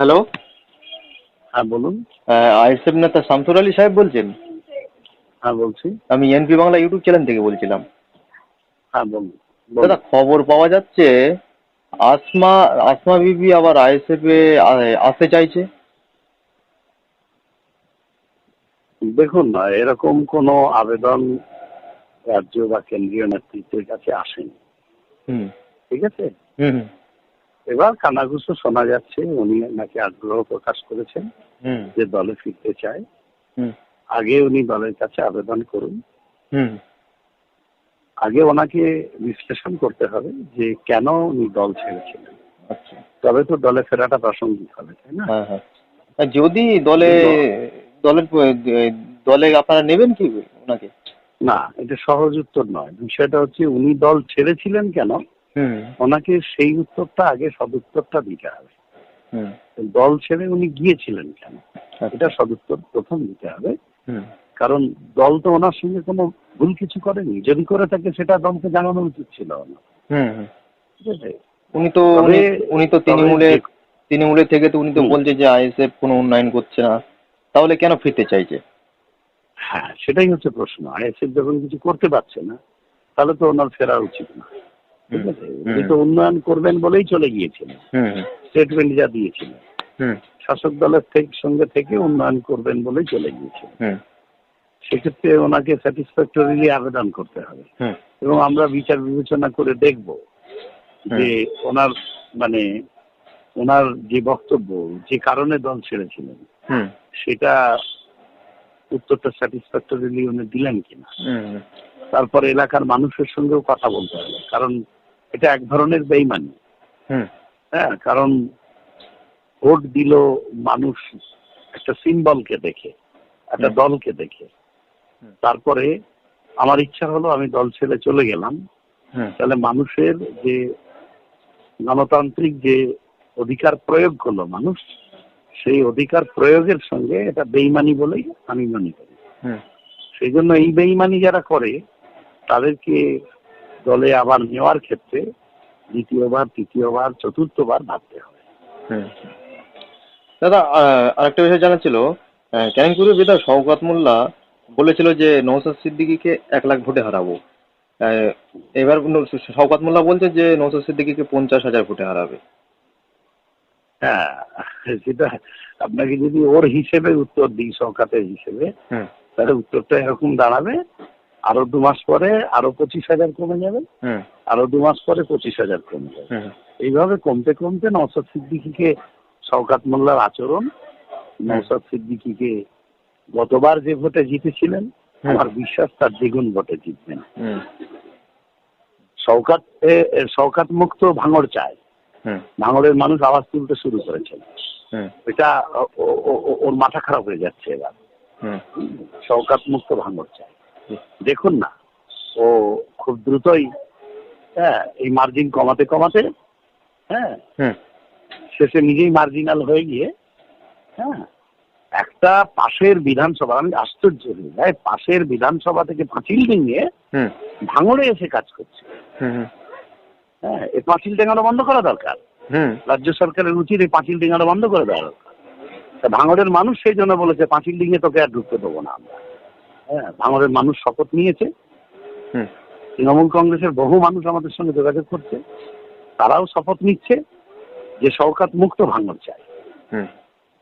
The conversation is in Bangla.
হ্যালো হ্যাঁ বলুন। আইএসএফ নেতা শামসুর আলী সাহেব বলছেন? হ্যাঁ বলছি। আমি এনপি বাংলা ইউটিউব চ্যানেল থেকে বলছিলাম। হ্যাঁ বলুন। দাদা খবর পাওয়া যাচ্ছে আসমা আসমা বিবি আবার আইএসএফ এ আসতে চাইছে। দেখুন না এরকম কোনো আবেদন রাজ্য বা কেন্দ্রীয় নেতৃত্বের কাছে আসেনি। হুম। ঠিক আছে? হুম, এবার কানাঘুষো শোনা যাচ্ছে উনি নাকি আগ্রহ প্রকাশ করেছেন যে দলে ফিরতে চায়। হুম। আগে উনি দলের কাছে আবেদন করুন। হুম। আগে ওনাকে বিশ্লেষণ করতে হবে যে কেন উনি দল ছেড়েছিলেন। আচ্ছা। তবে তো দলে ফেরাটা প্রাসঙ্গিক হবে তাই না? হ্যাঁ হ্যাঁ। যদি দলে দলের দলে আপনারা নেবেন কি ওনাকে? না এটা সহজ উত্তর নয়। বিষয়টা হচ্ছে উনি দল ছেড়েছিলেন কেন? ওনাকে সেই উত্তরটা আগে সদুত্তরটা দিতে হবে। দল ছেড়ে উনি গিয়েছিলেন কেন? আচ্ছা, এটা সদুত্তর প্রথম দিতে হবে। কারণ দল তো ওনার সঙ্গে কোনো ভুল কিছু করেনি। যদি করে থাকে সেটা দলকে জানানো উচিত ছিল না উনি তো উনি- তো তৃণমূলে তৃণমূলের থেকে তো উনি তো বলছে যে আইএসএফ কোনো উন্নয়ন করছে না। তাহলে কেন ফিরতে চাইছে? হ্যাঁ সেটাই হচ্ছে প্রশ্ন। আইএসএফ যখন কিছু করতে পারছে না তাহলে তো ওনার ফেরা উচিত না। ঠিক আছে? উনি তো উন্নয়ন করবেন বলেই চলে গিয়েছিলেন হুম, স্টেটমেন্ট যা দিয়েছিলেন শাসক দলের সঙ্গে থেকে উন্নয়ন করবেন বলেই চলে গিয়েছিলেন সেক্ষেত্রে ওনাকে স্যাটিসফ্যাক্টরিলি আবেদন করতে হবে। এবং আমরা বিচার বিবেচনা করে দেখব যে ওনার মানে ওনার যে বক্তব্য যে কারণে দল ছেড়েছিলেন হুম। সেটা উত্তরটা স্যাটিসফ্যাক্টরিলি উনি দিলেন কিনা। তারপর এলাকার মানুষের সঙ্গেও কথা বলতে হবে। কারণ এটা এক ধরনের বেইমানি হ্যাঁ কারণ ভোট দিল মানুষ একটা সিম্বলকে দেখে একটা দলকে দেখে। তারপরে আমার ইচ্ছা হলো আমি দল ছেড়ে চলে গেলাম। তাহলে মানুষের যে গণতান্ত্রিক যে অধিকার প্রয়োগ করল মানুষ সেই অধিকার প্রয়োগের সঙ্গে এটা বেইমানি বলেই আমি মনে করি। সেই জন্য এই বেইমানি যারা করে তাদেরকে দলে আবার নেওয়ার ক্ষেত্রে দ্বিতীয়বার তৃতীয়বার চতুর্থবার ভাবতে হবে। দাদা আরেকটা বিষয় জানা ছিল ক্যানিংপুরের বিধায়ক শওকত মোল্লা বলেছিল যে নৌসাদ সিদ্দিকীকে এক লাখ ভোটে হারাবো। এবার শওকত মোল্লা বলছে যে নৌসাদ সিদ্দিকীকে পঞ্চাশ হাজার ভোটে হারাবে। হ্যাঁ সেটা আপনাকে যদি ওর হিসেবে উত্তর দিই সরকারের হিসেবে তাহলে উত্তরটা এরকম দাঁড়াবে আরও দু মাস পরে আরও পঁচিশ হাজার কমে যাবে। হুম। আরও দু মাস পরে পঁচিশ হাজার কমে যাবে। এইভাবে কমতে কমতে নওসাদ সিদ্দিকিকে শওকাত মোল্লার আচরণ নওসাদ সিদ্দিকিকে গতবার যে ভোটে জিতেছিলেন। আমার বিশ্বাস তার দ্বিগুণ ভোটে জিতবেন। হুম। শওকাত শওকাত মুক্ত ভাঙড় চায়। হুম। ভাঙড়ের মানুষ আওয়াজ তুলতে শুরু করেছেন হুম। এটা ওর মাথা খারাপ হয়ে যাচ্ছে এবার। হুম। শওকাত মুক্ত ভাঙড় চায়। দেখুন না। ও খুব দ্রুতই হ্যাঁ এই মার্জিন কমাতে কমাতে হ্যাঁ শেষে নিজেই মার্জিনাল হয়ে গিয়ে হ্যাঁ একটা পাশের বিধানসভা আমি আশ্চর্য হয়ে পাশের বিধানসভা থেকে পাঁচিল ডিঙিয়ে হুম। ভাঙড়ে এসে কাজ করছে। হ্যাঁ এই পাঁচিল ডেঙ্গানো বন্ধ করা দরকার। হুম। রাজ্য সরকারের উচিত এই পাঁচিল ডিঙানো বন্ধ করে দেওয়া দরকার। ভাঙড়ের মানুষ সেই জন্য বলেছে পাঁচিল ডিঙে তোকে আর ঢুকতে দেবো না আমরা। হ্যাঁ ভাঙড়ের মানুষ শপথ নিয়েছে। হুম। তৃণমূল কংগ্রেসের বহু মানুষ আমাদের সঙ্গে যোগাযোগ করছে। তারাও শপথ নিচ্ছে যে শওকাত মুক্ত ভাঙন চায়। হুম।